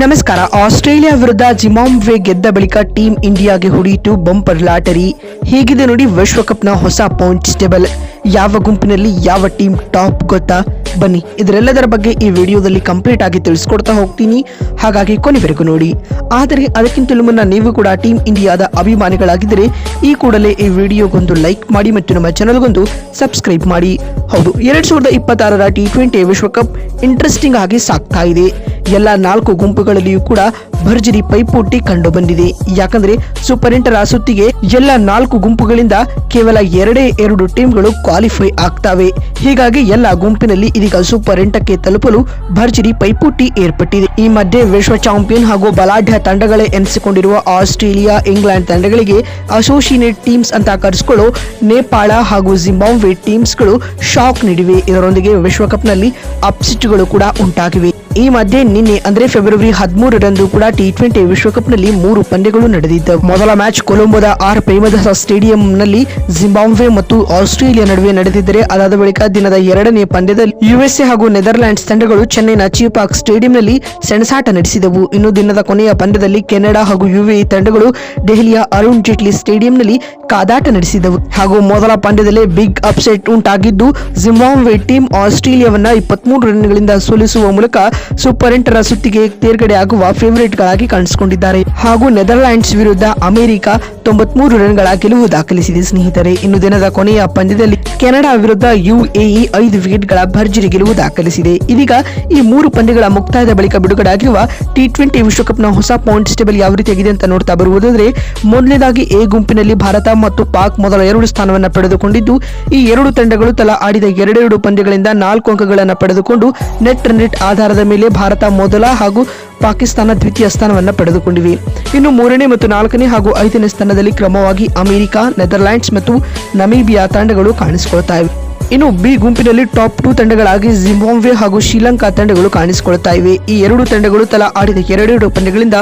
ನಮಸ್ಕಾರ. ಆಸ್ಟ್ರೇಲಿಯಾ ವಿರುದ್ಧ ಜಿಮಾಂಬ್ವೆ ಗೆದ್ದ ಬಳಿಕ ಟೀಂ ಇಂಡಿಯಾಗೆ ಹುಡಿಯಿತು ಬಂಪರ್ ಲಾಟರಿ. ಹೀಗಿದೆ ನೋಡಿ ವಿಶ್ವಕಪ್ನ ಹೊಸ ಪಾಯಿಂಟ್ಸ್ ಟೇಬಲ್. ಯಾವ ಗುಂಪಿನಲ್ಲಿ ಯಾವ ಟೀಮ್ ಟಾಪ್ ಗೊತ್ತಾ? ಬನ್ನಿ, ಇದರೆಲ್ಲದರ ಬಗ್ಗೆ ಈ ವಿಡಿಯೋದಲ್ಲಿ ಕಂಪ್ಲೀಟ್ ಆಗಿ ತಿಳಿಸ್ಕೊಡ್ತಾ ಹೋಗ್ತೀನಿ. ಹಾಗಾಗಿ ಕೊನೆವರೆಗೂ ನೋಡಿ. ಆದರೆ ಅದಕ್ಕಿಂತಲೂ ಮುನ್ನ ನೀವು ಕೂಡ ಟೀಮ್ ಇಂಡಿಯಾದ ಅಭಿಮಾನಿಗಳಾಗಿದ್ದರೆ ಈ ಕೂಡಲೇ ಈ ವಿಡಿಯೋಗೊಂದು ಲೈಕ್ ಮಾಡಿ ಮತ್ತು ನಮ್ಮ ಚಾನಲ್ಗೊಂದು ಸಬ್ಸ್ಕ್ರೈಬ್ ಮಾಡಿ. ಹೌದು, ಎರಡ್ ಸಾವಿರದ ಇಪ್ಪತ್ತಾರರ ಟಿ ಟ್ವೆಂಟಿ ವಿಶ್ವಕಪ್ ಇಂಟ್ರೆಸ್ಟಿಂಗ್ ಆಗಿ ಸಾಗ್ತಾ ಇದೆ. ಎಲ್ಲ ನಾಲ್ಕು ಗುಂಪುಗಳಲ್ಲಿಯೂ ಕೂಡ ಭರ್ಜರಿ ಪೈಪೋಟಿ ಕಂಡು ಬಂದಿದೆ ಯಾಕಂದ್ರೆ ಸೂಪರ್ ಎಂಟರ ಸುತ್ತಿಗೆ ಎಲ್ಲ ನಾಲ್ಕು ಗುಂಪುಗಳಿಂದ ಕೇವಲ ಎರಡೇ ಎರಡು ಟೀಮ್ಗಳು ಕ್ವಾಲಿಫೈ ಆಗ್ತಾವೆ. ಹೀಗಾಗಿ ಎಲ್ಲ ಗುಂಪಿನಲ್ಲಿ ಇದೀಗ ಸೂಪರ್ ಎಂಟಕ್ಕೆ ತಲುಪಲು ಭರ್ಜರಿ ಪೈಪೋಟಿ ಏರ್ಪಟ್ಟಿದೆ. ಈ ಮಧ್ಯೆ ವಿಶ್ವ ಚಾಂಪಿಯನ್ ಹಾಗೂ ಬಲಾಢ್ಯ ತಂಡಗಳೇ ಎನಿಸಿಕೊಂಡಿರುವ ಆಸ್ಟ್ರೇಲಿಯಾ, ಇಂಗ್ಲೆಂಡ್ ತಂಡಗಳಿಗೆ ಅಸೋಸಿಯೇಟ್ ಟೀಮ್ಸ್ ಅಂತ ಕರೆಸಿಕೊಳ್ಳೋ ನೇಪಾಳ ಹಾಗೂ ಜಿಂಬಾಬ್ವೆ ಟೀಮ್ಸ್ಗಳು ಶಾಕ್ ನೀಡಿವೆ. ಇದರೊಂದಿಗೆ ವಿಶ್ವಕಪ್ನಲ್ಲಿ ಅಪ್ಸೆಟ್ಗಳು ಕೂಡ ಉಂಟಾಗಿವೆ. ಈ ಮಧ್ಯೆ ನಿನ್ನೆ ಅಂದ್ರೆ ಫೆಬ್ರವರಿ ಹದಿಮೂರರಂದು ಕೂಡ ಟಿ ಟ್ವೆಂಟಿ ವಿಶ್ವಕಪ್ನಲ್ಲಿ ಮೂರು ಪಂದ್ಯಗಳು ನಡೆದಿದ್ದವು ಮೊದಲ ಮ್ಯಾಚ್ ಕೊಲಂಬೋದ ಆರ್ ಪ್ರೇಮದಾಸ ಸ್ಟೇಡಿಯಂನಲ್ಲಿ ಜಿಂಬಾಬ್ವೆ ಮತ್ತು ಆಸ್ಟ್ರೇಲಿಯಾ ನಡುವೆ ನಡೆದಿದ್ದರೆ, ಅದಾದ ಬಳಿಕ ದಿನದ ಎರಡನೇ ಪಂದ್ಯದಲ್ಲಿ ಯುಎಸ್ಎ ಹಾಗೂ ನೆದರ್ಲ್ಯಾಂಡ್ಸ್ ತಂಡಗಳು ಚೆನ್ನೈನ ಚೀಪಾಕ್ ಸ್ಟೇಡಿಯಂನಲ್ಲಿ ಸೆಣಸಾಟ ನಡೆಸಿದವು. ಇನ್ನು ದಿನದ ಕೊನೆಯ ಪಂದ್ಯದಲ್ಲಿ ಕೆನಡಾ ಹಾಗೂ ಯುಎಇ ತಂಡಗಳು ದೆಹಲಿಯ ಅರುಣ್ ಜೇಟ್ಲಿ ಸ್ಟೇಡಿಯಂನಲ್ಲಿ ಕಾದಾಟ ನಡೆಸಿದವು. ಹಾಗೂ ಮೊದಲ ಪಂದ್ಯದಲ್ಲೇ ಬಿಗ್ ಅಪ್ಸೆಟ್ ಉಂಟಾಗಿದ್ದು, ಜಿಂಬಾಬ್ವೆ ಟೀಮ್ ಆಸ್ಟ್ರೇಲಿಯಾವನ್ನ ಇಪ್ಪತ್ಮೂರು ರನ್ಗಳಿಂದ ಸೋಲಿಸುವ ಮೂಲಕ ಸೂಪರ್ ಎಂಟರ ಸುತ್ತಿಗೆ ತೇರ್ಗಡೆ ಆಗುವ ಫೇವರೇಟ್ಗಳಾಗಿ ಕಾಣಿಸಿಕೊಂಡಿದ್ದಾರೆ. ಹಾಗೂ ನೆದರ್ಲ್ಯಾಂಡ್ಸ್ ವಿರುದ್ಧ ಅಮೆರಿಕ ತೊಂಬತ್ಮೂರು ರನ್ಗಳ ಗೆಲುವು ದಾಖಲಿಸಿದೆ. ಸ್ನೇಹಿತರೆ, ಇನ್ನು ದಿನದ ಕೊನೆಯ ಪಂದ್ಯದಲ್ಲಿ ಕೆನಡಾ ವಿರುದ್ಧ ಯುಎಇ ಐದು ವಿಕೆಟ್ಗಳ ಭರ್ಜರಿ ಗೆಲುವು ದಾಖಲಿಸಿದೆ. ಇದೀಗ ಈ ಮೂರು ಪಂದ್ಯಗಳ ಮುಕ್ತಾಯದ ಬಳಿಕ ಬಿಡುಗಡೆಯಾಗಿರುವ ಟಿ ಟ್ವೆಂಟಿ ವಿಶ್ವಕಪ್ನ ಹೊಸ ಪಾಯಿಂಟ್ಸ್ ಟೇಬಲ್ ಯಾವ ಆಗಿದೆ ಅಂತ ನೋಡ್ತಾ ಬರುವುದಾದ್ರೆ, ಮೊದಲನೇದಾಗಿ ಎ ಗುಂಪಿನಲ್ಲಿ ಭಾರತ ಮತ್ತು ಪಾಕ್ ಮೊದಲ ಎರಡು ಸ್ಥಾನವನ್ನು ಪಡೆದುಕೊಂಡಿದ್ದು, ಈ ಎರಡು ತಂಡಗಳು ತಲಾ ಆಡಿದ ಎರಡೆರಡು ಪಂದ್ಯಗಳಿಂದ ನಾಲ್ಕು ಅಂಕಗಳನ್ನು ಪಡೆದುಕೊಂಡು ನೆಟ್ ನೆಟ್ ಆಧಾರದ ಮೇಲೆ ಭಾರತ ಮೊದಲ ಹಾಗೂ ಪಾಕಿಸ್ತಾನ ದ್ವಿತೀಯ ಸ್ಥಾನವನ್ನು ಪಡೆದುಕೊಂಡಿವೆ. ಇನ್ನು ಮೂರನೇ ಮತ್ತು ನಾಲ್ಕನೇ ಹಾಗೂ ಐದನೇ ಸ್ಥಾನದಲ್ಲಿ ಕ್ರಮವಾಗಿ ಅಮೆರಿಕ, ನೆದರ್ಲ್ಯಾಂಡ್ಸ್ ಮತ್ತು ನಮೀಬಿಯಾ ತಂಡಗಳು ಕಾಣಿಸಿಕೊಳ್ತಾ ಇವೆ. ಇನ್ನು ಬಿ ಗುಂಪಿನಲ್ಲಿ ಟಾಪ್ ಟೂ ತಂಡಗಳಾಗಿ ಜಿಂಬಾಬ್ವೆ ಹಾಗೂ ಶ್ರೀಲಂಕಾ ತಂಡಗಳು ಕಾಣಿಸಿಕೊಳ್ಳುತ್ತಾ ಇವೆ. ಈ ಎರಡು ತಂಡಗಳು ತಲಾ ಆಡಿದ ಎರಡೆರಡು ಪಂದ್ಯಗಳಿಂದ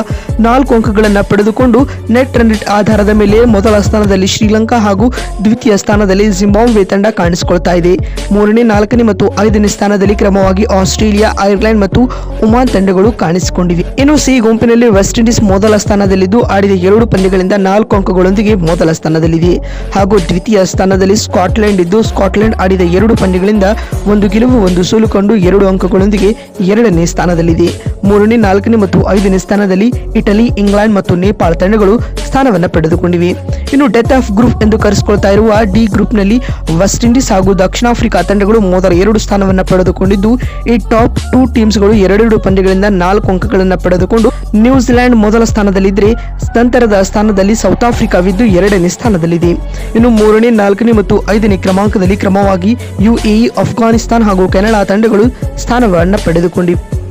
ನಾಲ್ಕು ಅಂಕಗಳನ್ನು ಪಡೆದುಕೊಂಡು ನೆಟ್ ರನ್ ಆಧಾರದ ಮೇಲೆ ಮೊದಲ ಸ್ಥಾನದಲ್ಲಿ ಶ್ರೀಲಂಕಾ ಹಾಗೂ ದ್ವಿತೀಯ ಸ್ಥಾನದಲ್ಲಿ ಜಿಂಬಾಬ್ವೆ ತಂಡ ಕಾಣಿಸಿಕೊಳ್ತಾ ಇದೆ. ಮೂರನೇ, ನಾಲ್ಕನೇ ಮತ್ತು ಐದನೇ ಸ್ಥಾನದಲ್ಲಿ ಕ್ರಮವಾಗಿ ಆಸ್ಟ್ರೇಲಿಯಾ, ಐರ್ಲೆಂಡ್ ಮತ್ತು ಒಮಾನ್ ತಂಡಗಳು ಕಾಣಿಸಿಕೊಂಡಿವೆ. ಇನ್ನು ಸಿ ಗುಂಪಿನಲ್ಲಿ ವೆಸ್ಟ್ ಇಂಡೀಸ್ ಮೊದಲ ಸ್ಥಾನದಲ್ಲಿದ್ದು ಆಡಿದ ಎರಡು ಪಂದ್ಯಗಳಿಂದ ನಾಲ್ಕು ಅಂಕಗಳೊಂದಿಗೆ ಮೊದಲ ಸ್ಥಾನದಲ್ಲಿದೆ. ಹಾಗೂ ದ್ವಿತೀಯ ಸ್ಥಾನದಲ್ಲಿ ಸ್ಕಾಟ್ಲೆಂಡ್ ಇದ್ದು ಸ್ಕಾಟ್ಲೆಂಡ್ ಎರಡು ಪಂದ್ಯಗಳಿಂದ ಒಂದು ಗೆಲುವು, ಒಂದು ಸೋಲು ಕಂಡು ಎರಡು ಅಂಕಗಳೊಂದಿಗೆ ಎರಡನೇ ಸ್ಥಾನದಲ್ಲಿದೆ. ಮೂರನೇ, ನಾಲ್ಕನೇ ಮತ್ತು ಐದನೇ ಸ್ಥಾನದಲ್ಲಿ ಇಟಲಿ, ಇಂಗ್ಲೆಂಡ್ ಮತ್ತು ನೇಪಾಳ ತಂಡಗಳು ಸ್ಥಾನವನ್ನು ಪಡೆದುಕೊಂಡಿವೆ. ಇನ್ನು ಡೆತ್ ಆಫ್ ಗ್ರೂಪ್ ಎಂದು ಕರೆಸಿಕೊಳ್ತಾ ಇರುವ ಡಿ ಗ್ರೂಪ್ನಲ್ಲಿ ವೆಸ್ಟ್ ಇಂಡೀಸ್ ಹಾಗೂ ದಕ್ಷಿಣ ಆಫ್ರಿಕಾ ತಂಡಗಳು ಮೊದಲ ಎರಡು ಸ್ಥಾನವನ್ನು ಪಡೆದುಕೊಂಡಿದ್ದು, ಈ ಟಾಪ್ ಟೂ ಟೀಮ್ಸ್ಗಳು ಎರಡೆರಡು ಪಂದ್ಯಗಳಿಂದ ನಾಲ್ಕು ಅಂಕಗಳನ್ನು ಪಡೆದುಕೊಂಡು ನ್ಯೂಜಿಲೆಂಡ್ ಮೊದಲ ಸ್ಥಾನದಲ್ಲಿದ್ದರೆ ನಂತರದ ಸ್ಥಾನದಲ್ಲಿ ಸೌತ್ ಆಫ್ರಿಕಾವಿದ್ದು ಎರಡನೇ ಸ್ಥಾನದಲ್ಲಿದೆ. ಇನ್ನು ಮೂರನೇ, ನಾಲ್ಕನೇ ಮತ್ತು ಐದನೇ ಕ್ರಮಾಂಕದಲ್ಲಿ ಕ್ರಮವಾಗಿ ಯುಎಇ, ಅಫ್ಘಾನಿಸ್ತಾನ್ ಹಾಗೂ ಕೆನಡಾ ತಂಡಗಳು ಸ್ಥಾನಗಳನ್ನು ಪಡೆದುಕೊಂಡಿವೆ.